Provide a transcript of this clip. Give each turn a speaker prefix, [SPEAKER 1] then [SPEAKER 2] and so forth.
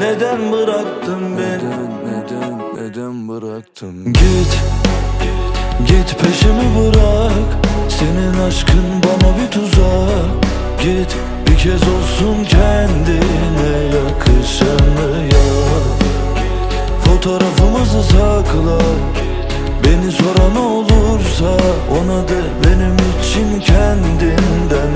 [SPEAKER 1] Neden bıraktın beni? Neden neden bıraktın? Git. Git peşimi bırak. Senin aşkın bana bir tuzak. Git bir kez olsun kendine yakışanı yap. Fotoğrafımızı sakla Beni soran olursa ona de benim için kendinden